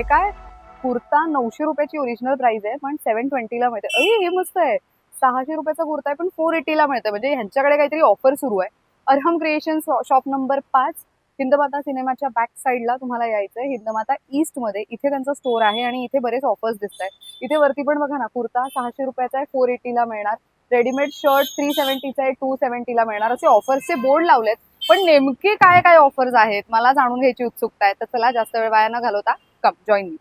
हे काय? कुर्ता नऊशे रुपयाची ओरिजिनल प्राइस आहे पण सेव्हन ट्वेंटीला मिळते. अरे हे मस्त आहे. सहाशे रुपयाचा कुर्ता आहे पण फोर एटीला मिळतं. म्हणजे ह्यांच्याकडे काहीतरी ऑफर सुरू आहे. अरहम क्रिएशन शॉप नंबर पाच हिंदमाता सिनेमाच्या बॅक साईडला तुम्हाला यायचंय. हिंदमाता ईस्टमध्ये इथे त्यांचा स्टोर आहे आणि इथे बरेच ऑफर्स दिसत आहेत इथे वरती पण बघा ना कुर्ता सहाशे रुपयाचा आहे फोर एटीला मिळणार. रेडीमेड शर्ट थ्री सेव्हन्टीचा आहे टू सेव्हन्टीला मिळणार. असे ऑफर्सचे बोर्ड लावलेत. पण नेमके काय काय ऑफर्स आहेत मला जाणून घ्यायची उत्सुकता आहे. तर चला जास्त वेळ वाया न घालवता. कम जॉईन मी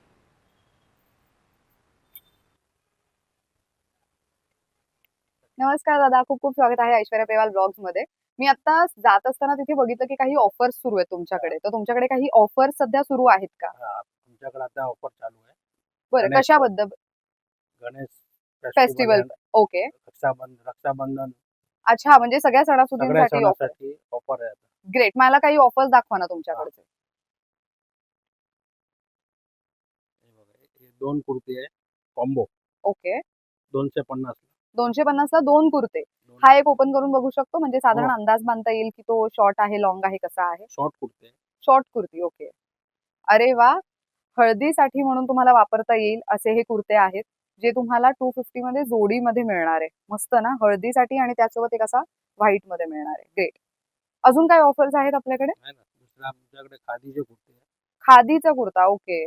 नमस्कार दादा खूप खूप स्वागत आहे ऐश्वर्या पेवाल ब्लॉग्समध्ये मी आता जात असताना तिथे बघितलं की काही ऑफर्स सुरू आहेत तुमच्याकडे. तर तुमच्याकडे काही ऑफर्स सध्या सुरू आहेत का? तुमच्याकडे आता ऑफर चालू आहे. बरं कशाबद्दल? Ganesh festival okay Rakshabandhan Rakshabandhan. अच्छा म्हणजे सगळ्या सणासुदींसाठी ऑफर आहे. ग्रेट मला काही ऑफर्स दाखवा ना तुमच्याकडचे. दोन कुर्ती आहे. कॉम्बो. ओके. दोनशे पन्नास दोनशे पन्नास ला दोन कुर्ते. हा एक ओपन करून बघू शकतो. म्हणजे साधारण हो. अंदाज बांधता येईल की तो शॉर्ट आहे लॉंग आहे कसा आहे? Short kurti short kurti okay. अरे वा! हळदीसाठी म्हणून तुम्हाला वापरता येईल असे हे कुर्ते आहेत जे तुम्हाला टू फिफ्टी मध्ये जोडीमध्ये मिळणार आहे. मस्त ना? हळदीसाठी आणि त्यासोबत एक असा व्हाईटमध्ये मिळणार आहे. ग्रेट अजून काय ऑफर्स आहेत आपल्याकडे? खादीचा kurta okay.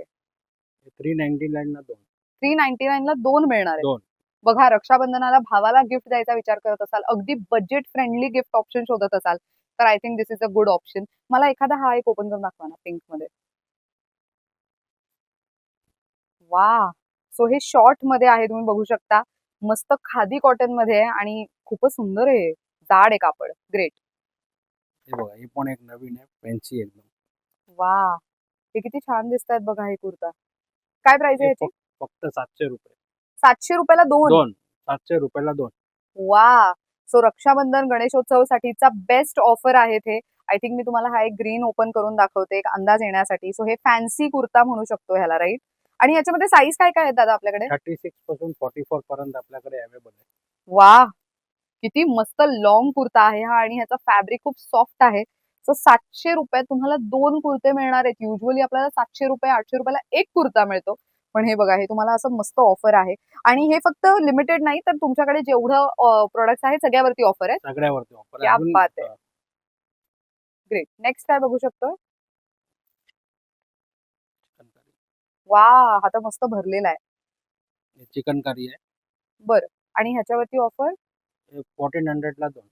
Three ninety nine ला दोन. थ्री नाईन्टी नाईन ला दोन मिळणार आहे दोन. बघा रक्षाबंधनाला भावाला गिफ्ट द्यायचा विचार करत असाल अगदी बजेट फ्रेंडली गिफ्ट ऑप्शन शोधत असाल तर I think this is a good option मला एखादा हा एक ओपन करून दाखवा ना पिंकमध्ये वा सो हे शॉर्टमध्ये आहे तुम्ही बघू शकता. मस्त खादी कॉटनमध्ये आहे आणि खूपच सुंदर आहे. जाड आहे कापड. ग्रेट हे बघा हे पण एक नवीन आहे. फॅन्सी एकदम. वा हे किती छान दिसत आहेत बघा हे कुर्ता. काय प्राइस आहे याची? फक- फक्त सातशे रुपये. सातशे रुपयाला दोन? दोन. सातशे रुपयाला दोन. वा! सो रक्षाबंधन गणेशोत्सवासाठीचा बेस्ट ऑफर आहे हे. आय थिंक मी तुम्हाला हा एक ग्रीन ओपन करून दाखवते एक अंदाज येण्यासाठी. सो हे फॅन्सी कुर्ता म्हणू शकतो ह्याला राईट आणि याच्यामध्ये साईज काय काय आहेत दादा आपल्याकडे? थर्टी सिक्सपासून फोर्टी फोर पर्यंत आपल्याकडे अवेलेबल आहे. वा! किती मस्त लॉंग कुर्ता आहे हा आणि ह्याचा फॅब्रिक खूप सॉफ्ट आहे. सो सातशे रुपयात तुम्हाला दोन कुर्ते मिळणार आहेत. युजली आपल्याला सातशे रुपये आठशे रुपयाला एक कुर्ता मिळतो. पण हे बघा हे तुम्हाला असं मस्त ऑफर आहे. आणि हे फक्त लिमिटेड नाही तर तुमच्याकडे जेवढं प्रोडक्ट्स आहेत सगळ्यावरती ऑफर आहे सगळ्यावरती ऑफर आहे. ग्रेट नेक्स्ट काय बघू शकतो? वा हा तर मस्त भरलेला आहे. चिकन करी आहे. बरं. आणि ह्याच्यावरती ऑफर फोर्टीन हंड्रेड ला दोन.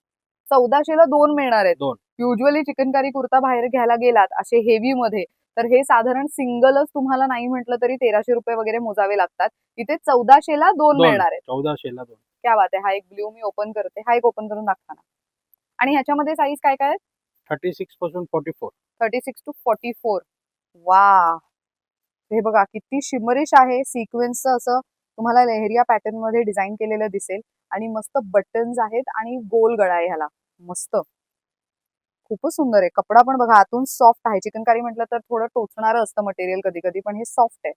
चौदाशेला दोन मिळणार आहेत. दोन. युजली चिकनकारी कुर्ता बाहेर घ्यायला गेलात असे हेवी मध्ये तर हे साधारण सिंगलच तुम्हाला नाही म्हटलं तरी तेराशे रुपये वगैरे मोजावे लागतात. इथे चौदाशेला दोन दोन. मिळणार आहेत. चौदाशे ला दोन. क्या बात आहे. हा एक ब्ल्यू मी ओपन करते. हा एक ओपन करून दाखवा ना. आणि ह्याच्यामध्ये साईज काय काय thirty सिक्सपासून forty four thirty six to forty four वा हे बघा किती शिमरिश आहे. सिक्वेन्सचं असं तुम्हाला लेहरिया पॅटर्नमध्ये डिझाईन केलेलं दिसेल. आणि मस्त बटन्स आहेत आणि गोल गळा आहे ह्याला. मस्त. खूपच सुंदर आहे. कपडा पण बघा आतून सॉफ्ट आहे चिकनकारी म्हटलं तर थोडं टोचणारं असतं मटेरियल कधी कधी पण हे सॉफ्ट आहे.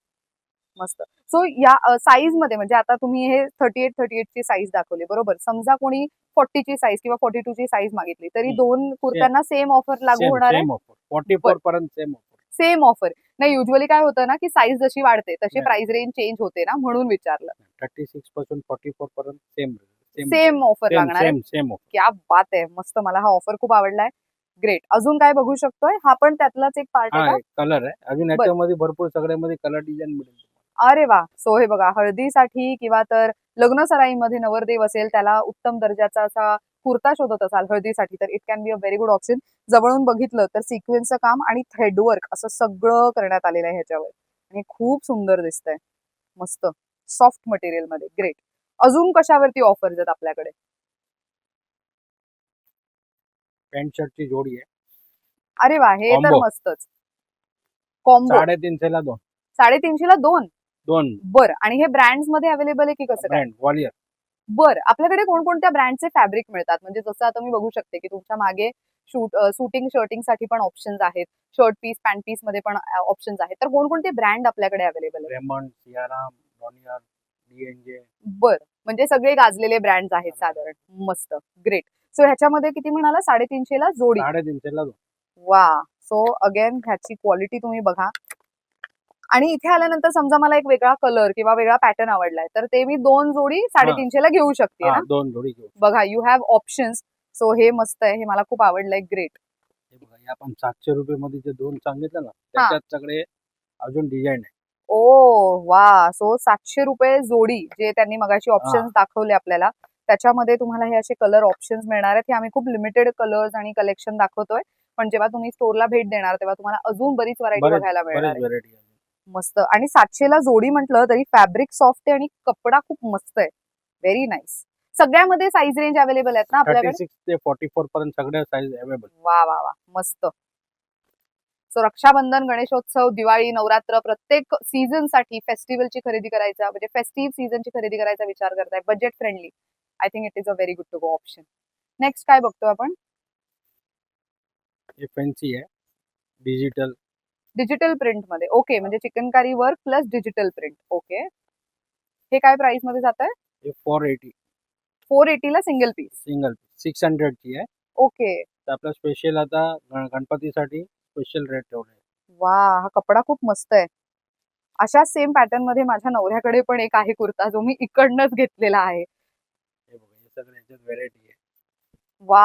मस्त. सो या साईजमध्ये म्हणजे आता तुम्ही हे थर्टी एट थर्टी एट ची साईज दाखवली बरोबर? समजा कोणी फोर्टीची साईज किंवा फोर्टी टू ची साईज मागितली तरी. दोन कुर्त्यांना सेम ऑफर लागू होणार आहे? सेम ऑफर फोर्टी फोर पर्यंत सेम ऑफर सेम ऑफर नाही युजली काय होतं ना की साईज जशी वाढते तशी. प्राइस रेंज चेंज होते ना म्हणून विचारलं. थर्टी सिक्सपासून फोर्टी फोर पर्यंत सेम सेम ऑफर लागणार क्या बात आहे. मस्त मला हा ऑफर खूप आवडलाय. ग्रेट अजून काय बघू शकतोय? हा पण त्यातलाच एक पार्ट आहे हा कलर आहे. अजून. याच्यामध्ये भरपूर सगळ्यामध्ये कलर डिझाईन मिळेल अरे वा. सो हे बघा हळदीसाठी किंवा तर लग्न सराईमध्ये नवरदेव असेल त्याला उत्तम दर्जाचा असा कुर्ता शोधत असाल हळदीसाठी तर it can be a very good option जवळून बघितलं तर सिक्वेन्सचं काम आणि थ्रेडवर्क असं सगळं करण्यात आलेलं आहे ह्याच्यावर. आणि खूप सुंदर दिसतंय. मस्त. सॉफ्ट मटेरियलमध्ये. ग्रेट अजून कशावरती ऑफर्स आहेत आपल्याकडे? पॅन्ट शर्टची जोडी आहे. अरे वा हे तर Combo. मस्तच. कॉम्बो साडेतीनशे ला दोन. साडेतीनशेला दोन? दोन. बर आणि हे ब्रँड्समध्ये अवेलेबल आहे की कसं काय? ब्रँड वॉलियर बर आपल्याकडे कोणकोणत्या ब्रँडचे फॅब्रिक मिळतात? म्हणजे जसं आता मी बघू शकते की तुमच्या मागे शूट शूटिंग शर्टिंगसाठी पण ऑप्शन्स आहेत. शर्ट पीस पॅन्ट पीसमध्ये पण ऑप्शन्स आहेत. तर कोणकोणते ब्रँड आपल्याकडे अवेलेबल आहेत? रेमंड सियाराम डॉनियर डीएनजे बर म्हणजे सगळे गाजलेले ब्रँड्स आहेत साधारण. मस्त ग्रेट सो ह्याच्यामध्ये किती म्हणाला? साडेतीनशेला जोडी. साडेतीनशे ला वा. सो अगेन ह्याची क्वालिटी तुम्ही बघा. आणि इथे आल्यानंतर समजा मला एक वेगळा कलर किंवा वेगळा पॅटर्न आवडलाय तर ते मी दोन जोडी साडेतीनशे ला घेऊ शकते हा ना? दोन जोडी घेऊ बघा यू हॅव ऑप्शन्स सो हे मस्त आहे. हे मला खूप आवडलंय. ग्रेट आपण सातशे रुपये मध्ये जे दोन सांगितलं ना त्याच्यात सगळे अजून डिझाईन आहे. ओ वा. सो सातशे रुपये जोडी जे त्यांनी मगाशी ऑप्शन्स दाखवले आपल्याला. त्याच्यामध्ये तुम्हाला हे असे कलर ऑप्शन्स मिळणार आहेत. हे आम्ही खूप लिमिटेड कलर्स आणि कलेक्शन दाखवतोय. पण जेव्हा तुम्ही स्टोरला भेट देणार तेव्हा तुम्हाला अजून बरीच व्हरायटी बघायला मिळणार आहे. मस्त. आणि सातशेला जोडी म्हटलं तरी फॅब्रिक सॉफ्ट आहे आणि कपडा खूप मस्त आहे. व्हेरी नाईस सगळ्यामध्ये साईज रेंज अवेलेबल आहेत ना आपल्याकडे? फोर्टी फोर पर्यंत सगळ्या साईज अवेलेबल वा वा वा. मस्त. सो रक्षाबंधन गणेशोत्सव दिवाळी नवरात्र प्रत्येक सीझनसाठी फेस्टिवलची खरेदी करायचा म्हणजे फेस्टिव्ह सीझनची खरेदी करायचा विचार करताय. Budget friendly I think it is a very good to go option next काय बघतो आपण? हे फॅन्सी आहे. डिजिटल डिजिटल प्रिंटमध्ये. ओके म्हणजे chikankari work plus digital print okay हे काय प्राइसमध्ये जात आहे फोर एटी फोर एटीला सिंगल पीस सिंगल सिक्स हंड्रेडची आहे. ओके तर आपलं स्पेशल आता गण- गणपतीसाठी स्पेशल रेट ठेवले वा हा कपडा खूप मस्त आहे. अशा सेम पॅटर्नमध्ये माझ्या नवऱ्याकडे पण एक आहे कुर्ता जो मी इकडनंच घेतलेला आहे. व्हेरायटी आहे. वा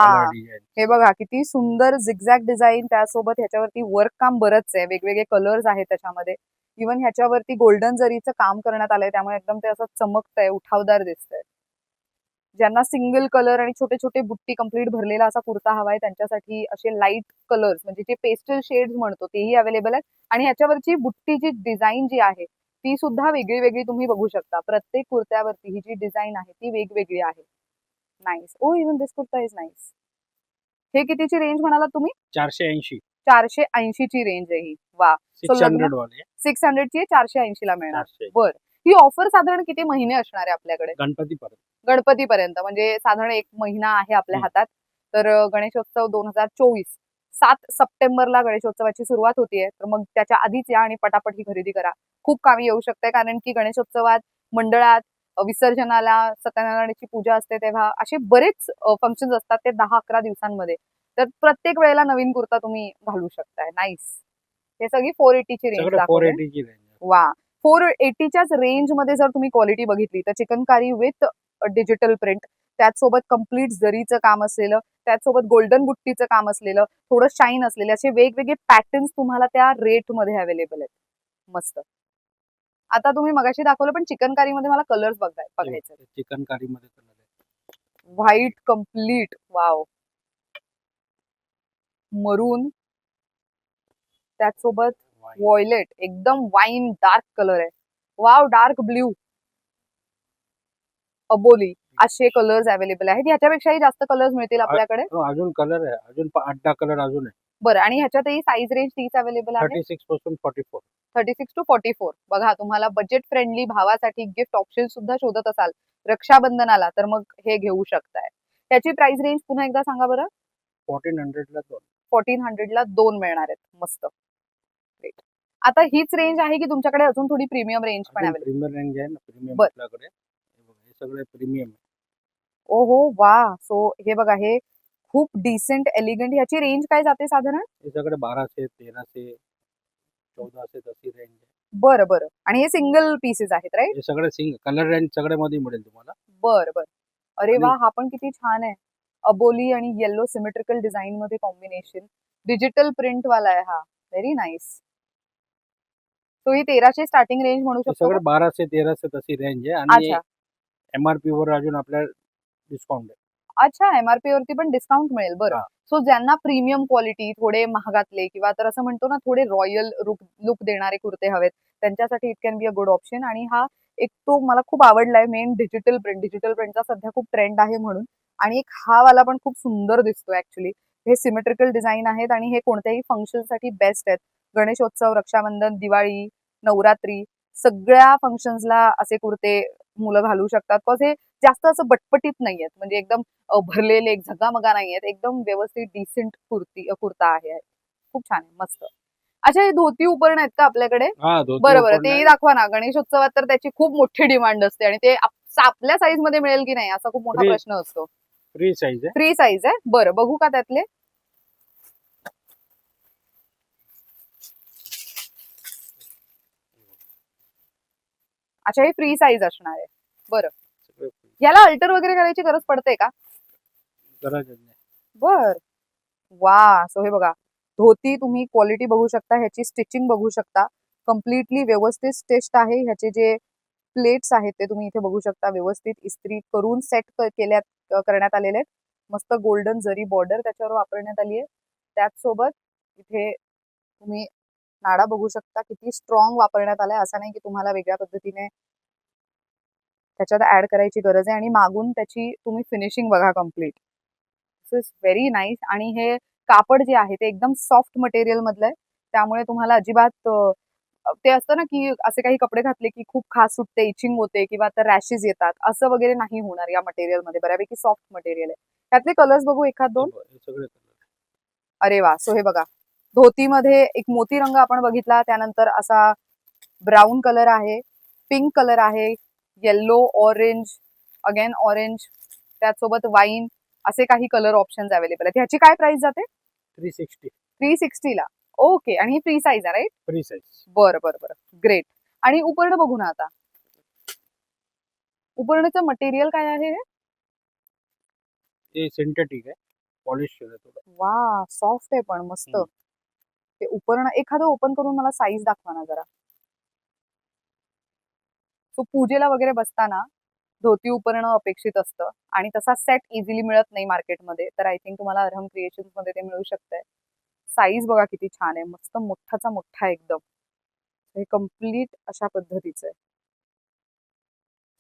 हे बघा किती सुंदर झिगझॅग डिझाईन त्यासोबत ह्याच्यावरती वर्क काम बरंच आहे. वेगवेगळे कलर्स आहेत त्याच्यामध्ये. इवन ह्याच्यावरती गोल्डन जरीचं काम करण्यात आलंय त्यामुळे एकदम ते असं चमकतंय उठावदार दिसतंय. ज्यांना सिंगल कलर आणि छोटे छोटे बुट्टी कंप्लीट भरलेला असा कुर्ता हवाय त्यांच्यासाठी असे लाइट कलर्स म्हणजे जे पेस्टल शेड्स म्हणतो तेही अवेलेबल आहेत. आणि ह्याच्यावरची बुट्टीची डिझाईन जी आहे ती सुद्धा वेगळी वेगळी तुम्ही बघू शकता. प्रत्येक कुर्त्यावरती ही जी डिझाईन आहे ती वेगवेगळी आहे. Nice oh even this kurta is nice हे कितीची रेंज म्हणालात तुम्ही चारशे ऐंशी. चारशे ऐंशी ची रेंज आहे ही. वा सिक्स हंड्रेड वाले. सिक्स हंड्रेडची चारशे ऐंशी ला मिळणार. चारशे ही ऑफर साधारण किती महिने असणार आहे आपल्याकडे? गणपती पर्यंत गणपतीपर्यंत. म्हणजे साधारण एक महिना आहे आपल्या. हातात. तर गणेशोत्सव दोन हजार चोवीस सात सप्टेंबरला गणेशोत्सवाची सुरुवात होतीये. तर मग त्याच्या आधीच या आणि पटापट ही खरेदी करा. खूप कामी येऊ शकते कारण की गणेशोत्सवात मंडळात विसर्जनाला सत्यनारायणाची पूजा असते तेव्हा असे बरेच फंक्शन असतात ते दहा अकरा दिवसांमध्ये. तर प्रत्येक वेळेला नवीन कुर्ता तुम्ही घालू शकताय. नाईस हे सगळी फोर एटीची रेंज वा. फोर एटीच्याच रेंजमध्ये जर तुम्ही क्वालिटी बघितली तर चिकनकारी विथ डिजिटल प्रिंट त्याचसोबत कंप्लीट जरीचं काम असलेलं त्याचसोबत गोल्डन बुट्टीचं काम असलेलं थोडं शाईन असलेले असे वेगवेगळे पॅटर्न्स तुम्हाला त्या रेटमध्ये अवेलेबल आहेत. मस्त. आता तुम्ही मगाशी दाखवलं पण चिकनकारी मध्ये मला कलर्स बघाय बघायचे चिकन कारी मध्ये कलर व्हाईट कंप्लीट वाव मरून. त्याचसोबत. वॉयलेट एकदम वाईन डार्क कलर आहे. वाव डार्क ब्ल्यू अबोली असे कलर्स अवेलेबल आहेत. ह्याच्यापेक्षाही जास्त कलर्स मिळतील आपल्याकडे? हो, अजून कलर आहे. अजून आठ दहा कलर अजून आहे. बरं आणि ह्याच्यातही साईज रेंज तीच अवेलेबल आहे? Thirty सिक्सपासून forty four thirty six to forty four बघा तुम्हाला बजेट फ्रेंडली भावासाठी गिफ्ट ऑप्शन सुद्धा शोधत असाल रक्षाबंधनाला तर मग हे घेऊ शकताय. त्याची प्राइस रेंज पुन्हा एकदा सांगा बरं. फोर्टीन हंड्रेडला दोन. फोर्टीन हंड्रेडला दोन मिळणार आहेत मस्त. Great. आता हीच रेंज आहे की तुमच्याकडे अजून थोडी प्रीमियम रेंज पण अवेलेबल प्रीमियम रेंज आहे ना प्रीमियम बर. आपल्याकडे. हे बघा, हे सगळे प्रीमियम ओहो वा! सो हे बघा हे खूप डिसेंट एलिगंट ह्याची रेंज काय जाते साधारण? सगळे बाराशे तेराशे चौदाशे तशी रेंज आहे. बरं बरं. आणि हे सिंगल पीसेस आहेत राईट हे सगळे सिंग कलर रेंज सगळे मध्ये मिळेल तुम्हाला. बरं बरं. अरे वा हा पण किती छान आहे. अबोली आणि येल्लो सिमेट्रिकल डिझाईन मध्ये कॉम्बिनेशन डिजिटल प्रिंट वाला आहे हा. व्हेरी नाईस सो ही तेराशे स्टार्टिंग रेंज म्हणू हे शकतो सगळे का? बाराशे तेराशे तशी रेंज आहे. आणि अच्छा. एमआरपी वर अजून आपल्याला डिस्काउंट आहे. अच्छा एमआरपी वरती पण डिस्काउंट मिळेल बरं. सो ज्यांना प्रीमियम क्वालिटी थोडे महागातले किंवा तर असं म्हणतो ना थोडे रॉयल लुक देणारे कुर्ते हवेत त्यांच्यासाठी it can be a good option आणि हा एक तो मला खूप आवडलाय मेन डिजिटल प्रिंट डिजिटल प्रिंटचा सध्या खूप ट्रेंड आहे म्हणून. आणि एक हा वाला पण खूप सुंदर दिसतो ऍक्च्युली हे सिमेट्रिकल डिझाईन आहेत आणि हे कोणत्याही फंक्शनसाठी बेस्ट आहेत. गणेशोत्सव रक्षाबंधन दिवाळी नवरात्री सगळ्या फंक्शन्सला असे कुर्ते मुलं घालू शकतात. बिकॉज हे जास्त असं बटपटीत नाहीयेत. म्हणजे एकदम भरलेले झगामगा नाहीयेत. एकदम व्यवस्थित डिसेंट कुर्ती कुर्ता आहे. खूप छान आहे. मस्त. अच्छा हे धोती उपरण आहेत का आपल्याकडे? बरं बरं उपरण तेही. दाखवा ना. गणेशोत्सवात तर त्याची खूप मोठी डिमांड असते आणि ते आप- आपल्या साईजमध्ये मिळेल की नाही असा खूप मोठा. प्रश्न असतो. फ्री साईज आहे. फ्री साईज आहे? बरं बघू का त्यातले. अच्छा हे फ्री साईज असणार आहे. free. याला अल्टर वगैरे करायची गरज पडते का? बर. वा सो हे बघा. धोती तुम्ही क्वालिटी बघू शकता ह्याची स्टिचिंग बघू शकता. कम्प्लिटली व्यवस्थित स्टिच्ड आहे. ह्याचे जे प्लेट्स आहेत ते तुम्ही इथे बघू शकता. व्यवस्थित इस्त्री करून सेट केल्यात अ, करण्यात आलेले आहेत. मस्त गोल्डन जरी बॉर्डर त्याच्यावर वापरण्यात आली आहे. त्याचसोबत इथे तुम्ही नाडा बघू शकता. किती स्ट्रॉंग वापरण्यात आलाय. असं नाही की तुम्हाला वेगळ्या पद्धतीने त्याच्यात ऍड करायची गरज आहे आणि मागून त्याची तुम्ही फिनिशिंग बघा complete this is very nice आणि हे कापड जे आहे ते एकदम सॉफ्ट मटेरियल मधलं आहे. त्यामुळे तुम्हाला अजिबात ते असतं ना की असे काही कपडे घातले की खूप खास सुटते इचिंग होते किंवा तर रॅशेस येतात. असं वगैरे नाही होणार या मटेरियलमध्ये. बऱ्यापैकी सॉफ्ट मटेरियल आहे. त्यातले कलर्स बघू एखाद दोन. अरे वा! सो हे बघा. धोतीमध्ये एक मोती रंग आपण बघितला. त्यानंतर असा ब्राऊन कलर आहे. पिंक कलर आहे. येल्लो ऑरेंज अगेन ऑरेंज त्याचसोबत वाईन असे काही कलर ऑप्शन्स अवेलेबल आहेत. ह्याची काय प्राइस जाते? थ्री सिक्स्टी थ्री सिक्स्टीला ओके आणि ही फ्री साईज आहे राईट फ्री साईज बरं बरं बरं. ग्रेट आणि उपर्ण बघू ना आता. उपरणचं मटेरियल काय आहे हे? सिंथेटिक आहे. पॉलिश वा सॉफ्ट आहे पण मस्त. ते उपरण एखादं ओपन करून मला साईज दाखवा ना जरा. सो पूजेला वगैरे बसताना धोती उपरणं अपेक्षित असतं आणि तसा सेट इझिली मिळत नाही मार्केटमध्ये तर आय थिंक तुम्हाला अरहम क्रिएशन्समध्ये ते मिळू शकतंय. साईज बघा किती छान आहे. मस्त मोठाचा मोठा एकदम. हे कंप्लीट अशा पद्धतीचं आहे.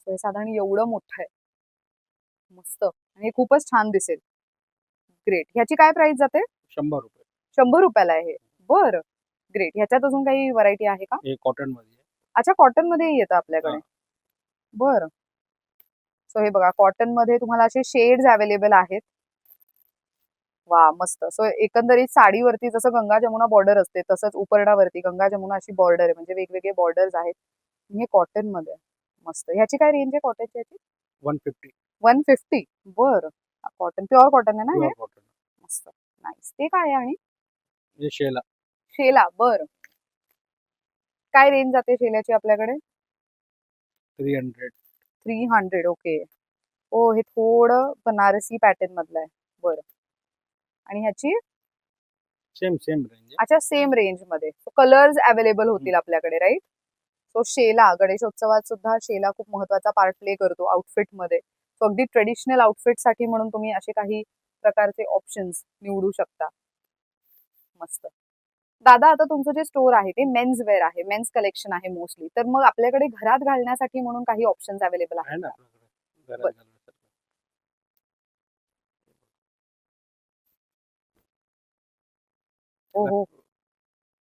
So हे साधारण एवढं मोठं आहे. मस्त. आणि हे खूपच छान दिसेल. ग्रेट ह्याची काय प्राइस जाते? शंभर रुपये. शंभर रुपयाला आहे बरं. ग्रेट ह्याच्यात अजून काही व्हरायटी आहे का? हे कॉटनमध्ये. अच्छा कॉटनमध्ये येतं आपल्याकडे. बरं. सो हे बघा कॉटनमध्ये तुम्हाला असे शेड्स अवेलेबल आहेत. वा मस्त. सो एकंदरीत साडीवरती जसं गंगा जमुना बॉर्डर असते तसंच उपरणावरती गंगा जमुना अशी बॉर्डर आहे. म्हणजे वेगवेगळे बॉर्डर्स आहेत. हे कॉटनमध्ये. मस्त. ह्याची काय रेंज आहे कॉटनची याची? One fifty. One fifty. बरं. कॉटन प्युअर कॉटन आहे ना हे? मस्त. नाईस ते काय आहे आणि? शेला. शेला. बर. काय रेंज जाते शेल्याची आपल्याकडे? Three hundred three hundred okay oh हे थोडं बनारसी पॅटर्न मधलं आहे. बरं. आणि ह्याची? सेम सेम रेंज अच्छा सेम रेंजमध्ये. कलर्स अवेलेबल होतील आपल्याकडे राईट सो शेला गणेशोत्सवात सुद्धा शेला खूप महत्त्वाचा पार्ट प्ले करतो आउटफिटमध्ये. सो अगदी ट्रेडिशनल आउटफिटसाठी म्हणून तुम्ही असे काही प्रकारचे ऑप्शन्स निवडू शकता. मस्त. दादा आता तुमचं जे स्टोर आहे ते मेन्स वेअर आहे मेन्स कलेक्शन आहे मोस्टली तर मग आपल्याकडे घरात घालण्यासाठी म्हणून काही ऑप्शन्स अवेलेबल आहे आहेत ना. आपल्याकडे घरात बरं. घालण्यासारखं. हो. हो.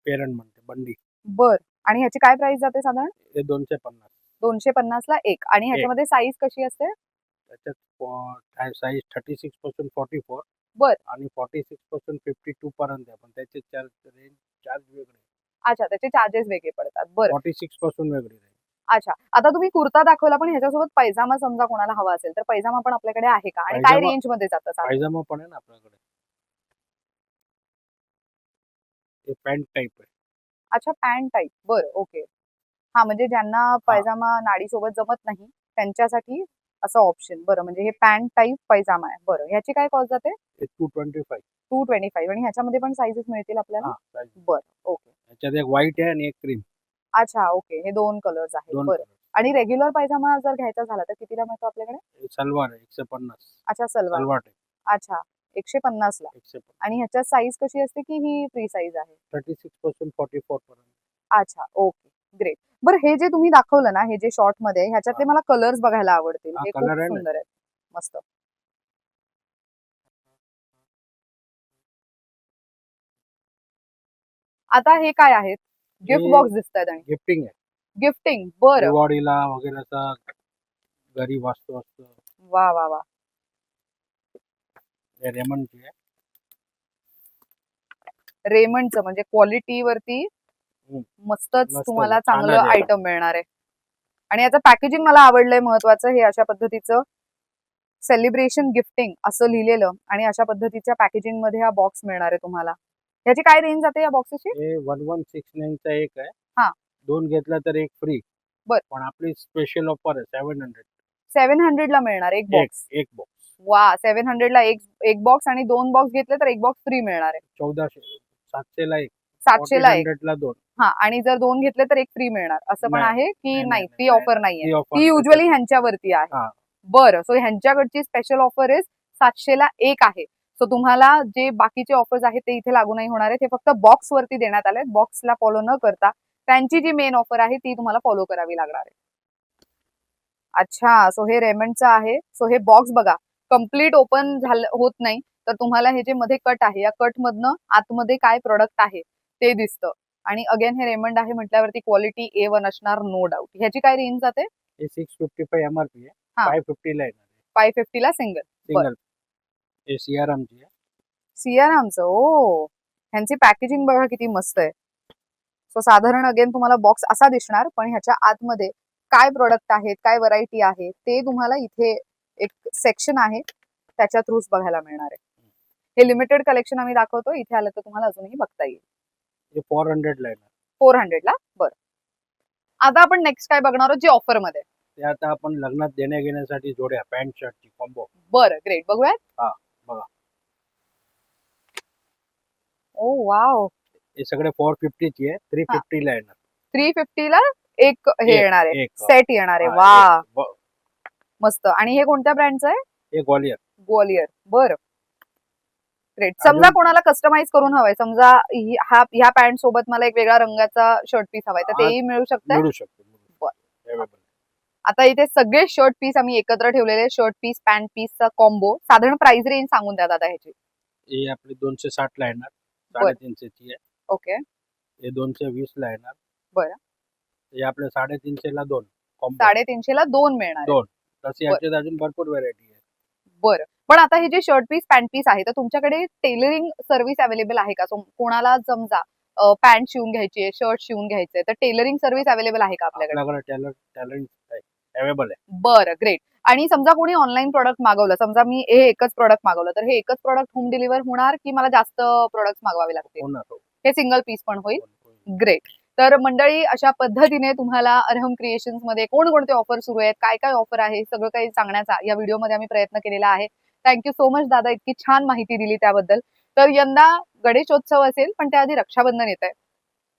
पेरण म्हणते बंडी. बर. आणि ह्याची काय प्राइस जाते साधारण? हे दोनशे पन्नास. दोनशे पन्नास ला एक. आणि ह्याच्यामध्ये साईज कशी असते? त्याच्यात साईज थर्टी सिक्सपासून फॉर्टी फोर बर. आणि फॉर्टी सिक्सपासून फिफ्टी टू पर्यंत आहे पण त्याचे चार्ज रेंज चार्ज वेगळे अच्छा त्याचे चार्जेस वेगळे पडतात. बरं. फॉर्टी सिक्सपासून वेगळे रेंज अच्छा आता तुम्ही कुर्ता दाखवला पण ह्याच्यासोबत पैजामा समजा कोणाला हवा असेल तर पैजामा पण आपल्याकडे आहे का? आणि काय पैजामा- रेंजमध्ये जातं साधारण? पायजामा पण आहे ना आपल्याकडे. हे पॅन्ट टाईप आहे. अच्छा पॅन्ट टाईप बरं ओके हा म्हणजे ज्यांना पैजामा नाडी सोबत जमत नाही त्यांच्यासाठी असं ऑप्शन बरं म्हणजे हे पॅन्ट टाईप पैजामा आहे. बरं ह्याची काय कॉस्ट जाते? Two twenty five two twenty five आणि ह्याच्यामध्ये पण साईजेस मिळतील आपल्याला. बरं ओके याच्यात एक व्हाईट आहे आणि एक क्रीम अच्छा ओके हे दोन कलर्स आहेत. बरं. आणि रेग्युलर पैजामा जर घ्यायचा झाला तर कितीला मिळतो आपल्याकडे? सलवार एकशे पन्नास. अच्छा सलवार. अच्छा एकशे पन्नास. ला आणि ह्याच्यात साईज कशी असते की ही फ्री साईज आहे? थर्टी सिक्सपासून फॉर्टी फोर पर्यंत. अच्छा ओके ग्रेट बरं हे जे तुम्ही दाखवलं ना हे जे शॉर्टमध्ये ह्याच्यातले मला कलर्स बघायला आवडतील. हा, खूप. सुंदर आहेत. मस्त. आता हे काय आहेत? गिफ्ट बॉक्स दिसत आहेत आणि. गिफ्टिंग गिफ्टिंग बरं. दिवाळीला वगैरे घरी वास्तू असतं. वा वा वा. रेमंडची रेमंडचं म्हणजे क्वालिटी वरती. मस्तच मस्त तुम्हाला. चांगलं. आयटम मिळणार आहे. आणि याचं पॅकेजिंग मला आवडलंय महत्वाचं हे अशा पद्धतीचं सेलिब्रेशन गिफ्टिंग असं लिहिलेलं आणि अशा पद्धतीच्या पॅकेजिंगमध्ये हा बॉक्स मिळणार आहे तुम्हाला. ह्याची काय रेंज जाते या बॉक्सची हे वन वन सिक्स नाईनचा एक हा. आहे दोन घेतला तर एक फ्री बर. पण आपली स्पेशल ऑफर आहे सेव्हन हंड्रेड सेव्हन हंड्रेडला मिळणार एक एक बॉक्स एक बॉक्स वा सेव्हन हंड्रेडला एक एक बॉक्स आणि दोन बॉक्स घेतले तर एक बॉक्स फ्री मिळणार आहे. चौदाशे सातशेला एक. सातशेला एक. हंड्रेडला दोन. हा आणि जर दोन घेतले तर एक फ्री मिळणार. असं पण. आहे की नाही, ती नाही. ऑफर नाहीये. ती युजली ह्यांच्यावरती आहे. बरं सो ह्यांच्याकडची स्पेशल ऑफर आहे सातशेला एक आहे. सो तुम्हाला जे बाकीचे ऑफर्स आहेत ते इथे लागू नाही होणार आहे ते फक्त बॉक्स वरती देण्यात आले बॉक्सला फॉलो न करता त्यांची जी मेन ऑफर आहे ती तुम्हाला फॉलो करावी लागणार आहे. अच्छा सो हे रेमंडचं आहे. सो हे बॉक्स बघा. कंप्लीट ओपन झालं होत नाही. तर तुम्हाला हे जे मध्ये कट आहे या कट मधनं आतमध्ये काय प्रोडक्ट आहे? ते दिसतं. आणि अगेन हे रेमंड आहे म्हटल्यावरती क्वालिटी ए वन असणार नो डाऊट ह्याची काय रेंज जाते? सिक्स फिफ्टी फाय एमआरपी आहे. हा. फाय फिफ्टीला येणार आहे. फाय फिफ्टीला सिंगल सिंगल आहे. सियारामचं ओ. ह्यांची पॅकेजिंग बघा किती मस्त आहे. सो साधारण अगेन तुम्हाला बॉक्स असा दिसणार पण ह्याच्या आतमध्ये काय प्रोडक्ट आहेत काय व्हरायटी आहे ते तुम्हाला इथे एक सेक्शन आहे. त्याच्या थ्रूच बघायला मिळणार आहे. हे लिमिटेड कलेक्शन आम्ही दाखवतो. इथे आलं तर तुम्हाला अजूनही बघता येईल. फोर हंड्रेडला येणार. फोर हंड्रेडला बरं. आता आपण नेक्स्ट काय बघणार आहोत? जे ऑफरमध्ये ते आता आपण लग्नात देण्या घेण्यासाठी जोड्या पॅन्ट शर्टची कॉम्बो बरं ग्रेट बघूयात. हा, बघा. ओ वाव हे सगळे फोर फिफ्टीची आहे. थ्री हा. फिफ्टीला येणार. थ्री फिफ्टीला एक हे एक- येणार आहे. एक. सेट येणार आहे. हा, वा एक ब- मस्त. आणि हे कोणत्या ब्रँडचं आहे? हे ग्वालियर. ग्वालियर. बर. ग्रेट अजून- समजा कोणाला कस्टमाइज करून हवंय. समजा हि- ह्या पॅन्ट सोबत मला एक वेगळा रंगाचा शर्ट पीस हवाय. तर. तेही मिळू शकतो. आता इथे सगळे शर्ट पीस आम्ही एकत्र ठेवलेले शर्ट पीस पॅन्ट पीसचा कॉम्बो साधारण प्राइस रेंज सांगून द्या दादा ह्याची. हे आपले दोनशे साठ ला येणार. साडेतीनशेची आहे. ओके. हे दोनशे वीस ला येणार. बरं. हे आपले साडेतीनशे ला दोन कॉम्बो साडेतीनशे ला दोन मिळणार आहे. दोन. तसे याच्यात अजून भरपूर व्हरायटी आहे. बरं. पण आता हे जे शर्ट पीस पॅन्ट पीस आहे तर तुमच्याकडे टेलरिंग सर्व्हिस अवेलेबल आहे का? सो कोणाला समजा पॅन्ट शिवून घ्यायची आहे शर्ट शिवून घ्यायचंय तर टेलरिंग सर्व्हिस अवेलेबल आहे का आपल्याकडे? अवेलेबल आहे बरं ग्रेट आणि समजा कोणी ऑनलाईन प्रोडक्ट मागवलं समजा मी हे एकच प्रोडक्ट मागवलं तर हे एकच प्रोडक्ट होम डिलिव्हर होणार की मला जास्त प्रोडक्ट मागवावे लागतील? हो. हे सिंगल पीस पण होईल. ग्रेट तर मंडळी अशा पद्धतीने तुम्हाला अर्हम क्रिएशन्समध्ये कोणकोणते ऑफर सुरू आहेत काय काय ऑफर आहे सगळं काही सांगण्याचा या व्हिडिओमध्ये आम्ही प्रयत्न केलेला आहे. थँक्यू सो मच दादा. इतकी छान माहिती दिली त्याबद्दल. तर यंदा गणेशोत्सव असेल पण त्याआधी रक्षाबंधन येत आहे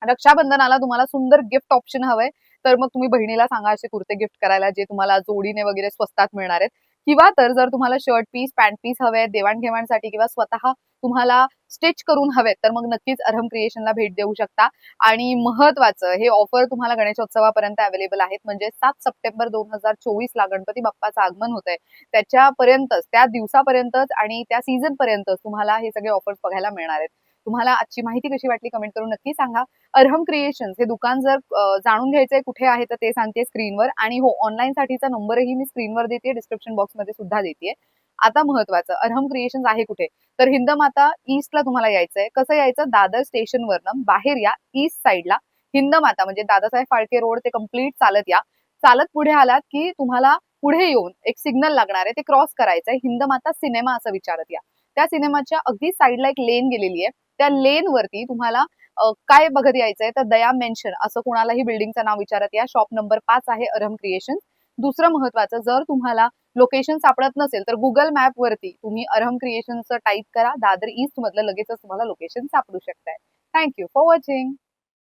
रक्षाबंधनाला तुम्हाला सुंदर गिफ्ट ऑप्शन हवंय. तर मग तुम्ही बहिणीला सांगा असे कुर्ते गिफ्ट करायला जे तुम्हाला जोडीने वगैरे स्वस्तात मिळणार आहेत. किंवा तर जर तुम्हाला शर्ट पीस पॅन्ट पीस हवे आहेत देवाणघेवाणसाठी किंवा स्वतः तुम्हाला स्टिच करून हवेत तर मग नक्कीच अर्हम क्रिएशनला भेट देऊ शकता. आणि महत्वाचं हे ऑफर तुम्हाला गणेशोत्सवापर्यंत अवेलेबल आहेत. म्हणजे सात सप्टेंबर दोन हजार चोवीस ला गणपती बाप्पाचं आगमन होत आहे त्याच्यापर्यंतच त्या दिवसापर्यंतच आणि त्या सीझन पर्यंतच तुम्हाला हे सगळे ऑफर्स बघायला मिळणार आहेत. तुम्हाला आजची माहिती कशी वाटली कमेंट करून नक्की सांगा. अर्हम क्रिएशन्स हे दुकान जर जाणून घ्यायचंय कुठे आहे तर ते सांगते स्क्रीनवर आणि हो ऑनलाईन साठीचा नंबरही मी स्क्रीनवर देते डिस्क्रिप्शन बॉक्समध्ये सुद्धा देते. आता महत्वाचं. अरहम क्रिएशन्स आहे कुठे? तर हिंदमाता ईस्टला तुम्हाला यायचंय. कसं यायचं? दादर स्टेशनवरनं बाहेर या ईस्ट साईडला हिंदमाता म्हणजे दादासाहेब फाळके रोड ते कंप्लीट चालत या. चालत पुढे आलात की तुम्हाला पुढे येऊन एक सिग्नल लागणार आहे. ते क्रॉस करायचंय. हिंदमाता सिनेमा असं विचारत या. त्या सिनेमाच्या अगदी साईडला एक लेन गेलेली आहे. त्या लेन वरती तुम्हाला काय बघत यायचंय? तर दया मेन्शन असं कोणालाही बिल्डिंगचं नाव विचारत या. शॉप नंबर पाच आहे अरहम क्रिएशन दुसरं महत्वाचं जर तुम्हाला लोकेशन सापडत नसेल तर गुगल मॅप वरती तुम्ही अरहम क्रिएशनचं टाईप करा. दादर ईस्ट मधलं लगेचच तुम्हाला लोकेशन सापडू शकताय. Thank you for watching